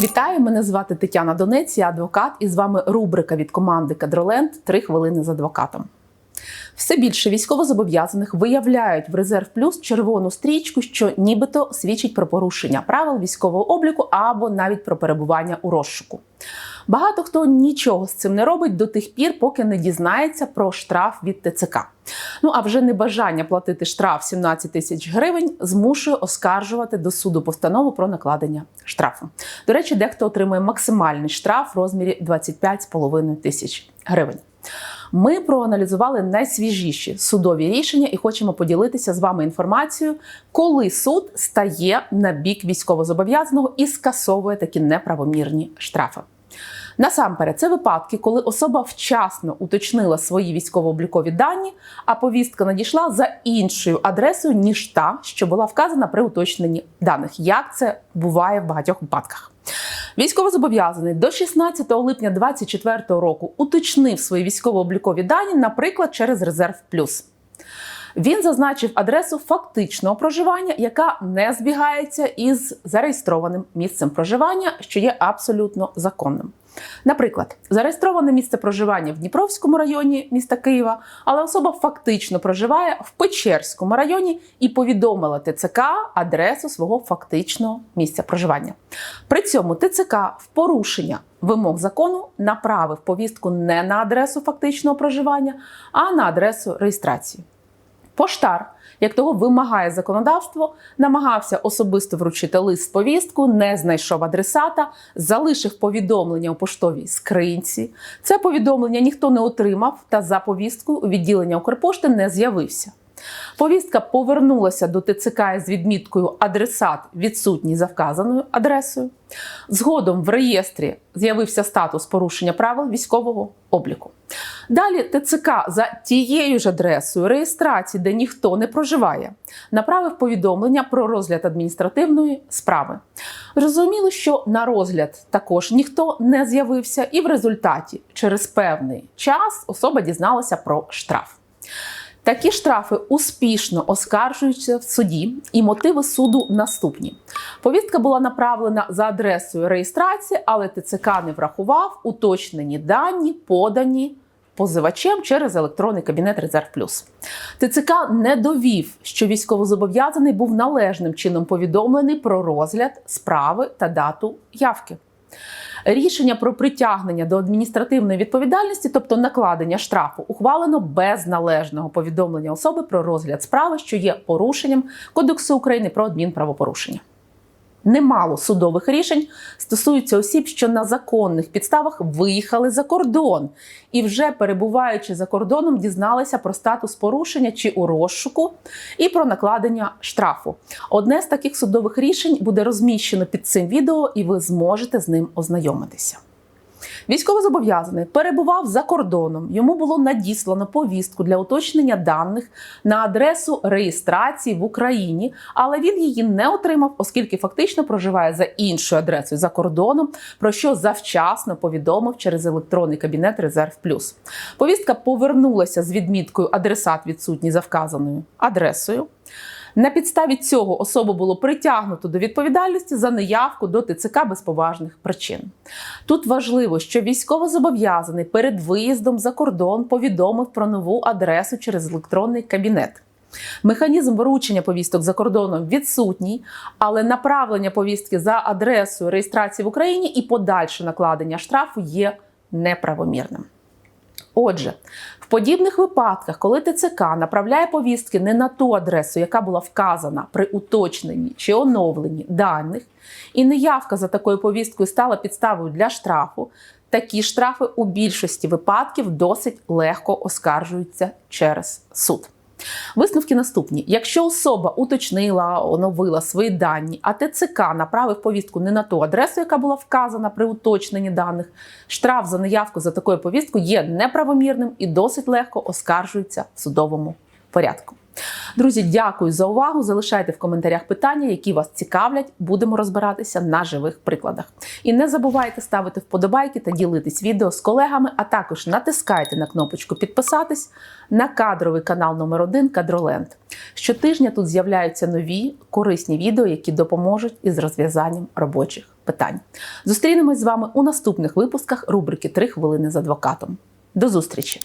Вітаю, мене звати Тетяна Донець, я адвокат, і з вами рубрика від команди Кадроленд Три хвилини з адвокатом. Все більше військовозобов'язаних виявляють в резерв плюс червону стрічку, що нібито свідчить про порушення правил військового обліку або навіть про перебування у розшуку. Багато хто нічого з цим не робить до тих пір, поки не дізнається про штраф від ТЦК. Ну а вже небажання платити штраф 17 тисяч гривень змушує оскаржувати до суду постанову про накладення штрафу. До речі, дехто отримує максимальний штраф в розмірі 25,5 тисяч гривень. Ми проаналізували найсвіжіші судові рішення і хочемо поділитися з вами інформацією, коли суд стає на бік військовозобов'язаного і скасовує такі неправомірні штрафи. Насамперед, це випадки, коли особа вчасно уточнила свої військово-облікові дані, а повістка надійшла за іншою адресою, ніж та, що була вказана при уточненні даних. Як це буває в багатьох випадках? Військовозобов'язаний до 16 липня 2024 року уточнив свої військово-облікові дані, наприклад, через резерв плюс. Він зазначив адресу фактичного проживання, яка не збігається із зареєстрованим місцем проживання, що є абсолютно законним. Наприклад, зареєстроване місце проживання в Дніпровському районі міста Києва, але особа фактично проживає в Печерському районі і повідомила ТЦК адресу свого фактичного місця проживання. При цьому ТЦК в порушення вимог закону направив повістку не на адресу фактичного проживання, а на адресу реєстрації. Поштар, як того вимагає законодавство, намагався особисто вручити лист повістку, не знайшов адресата, залишив повідомлення у поштовій скринці. Це повідомлення ніхто не отримав, та за повісткою у відділення Укрпошти не з'явився. Повістка повернулася до ТЦК із відміткою адресат відсутній за вказаною адресою. Згодом в реєстрі з'явився статус порушення правил військового обліку. Далі ТЦК за тією ж адресою реєстрації, де ніхто не проживає, направив повідомлення про розгляд адміністративної справи. Зрозуміло, що на розгляд також ніхто не з'явився, і в результаті через певний час особа дізналася про штраф. Такі штрафи успішно оскаржуються в суді, і мотиви суду наступні. Повістка була направлена за адресою реєстрації, але ТЦК не врахував уточнені дані, подані позивачем через електронний кабінет Резерв Плюс. ТЦК не довів, що військовозобов'язаний був належним чином повідомлений про розгляд справи та дату явки. Рішення про притягнення до адміністративної відповідальності, тобто накладення штрафу, ухвалено без належного повідомлення особи про розгляд справи, що є порушенням Кодексу України про адмінправопорушення. Немало судових рішень стосуються осіб, що на законних підставах виїхали за кордон і, вже перебуваючи за кордоном, дізналися про статус порушення чи у розшуку і про накладення штрафу. Одне з таких судових рішень буде розміщено під цим відео, і ви зможете з ним ознайомитися. Військовозобов'язаний перебував за кордоном. Йому було надіслано повістку для уточнення даних на адресу реєстрації в Україні, але він її не отримав, оскільки фактично проживає за іншою адресою за кордоном, про що завчасно повідомив через електронний кабінет Резерв Плюс. Повістка повернулася з відміткою адресат відсутній за вказаною адресою. На підставі цього особу було притягнуто до відповідальності за неявку до ТЦК без поважних причин. Тут важливо, що військовозобов'язаний перед виїздом за кордон повідомив про нову адресу через електронний кабінет. Механізм вручення повісток за кордоном відсутній, але направлення повістки за адресою реєстрації в Україні і подальше накладення штрафу є неправомірним. Отже, в подібних випадках, коли ТЦК направляє повістки не на ту адресу, яка була вказана при уточненні чи оновленні даних, і неявка за такою повісткою стала підставою для штрафу, такі штрафи у більшості випадків досить легко оскаржуються через суд. Висновки наступні: якщо особа уточнила, оновила свої дані, а ТЦК направив повістку не на ту адресу, яка була вказана при уточненні даних, штраф за неявку за такою повісткою є неправомірним і досить легко оскаржується в судовому порядку. Друзі, дякую за увагу. Залишайте в коментарях питання, які вас цікавлять. Будемо розбиратися на живих прикладах. І не забувайте ставити вподобайки та ділитись відео з колегами, а також натискайте на кнопочку підписатись на кадровий канал номер 1 Кадроленд. Щотижня тут з'являються нові корисні відео, які допоможуть із розв'язанням робочих питань. Зустрінемось з вами у наступних випусках рубрики «Три хвилини з адвокатом. До зустрічі!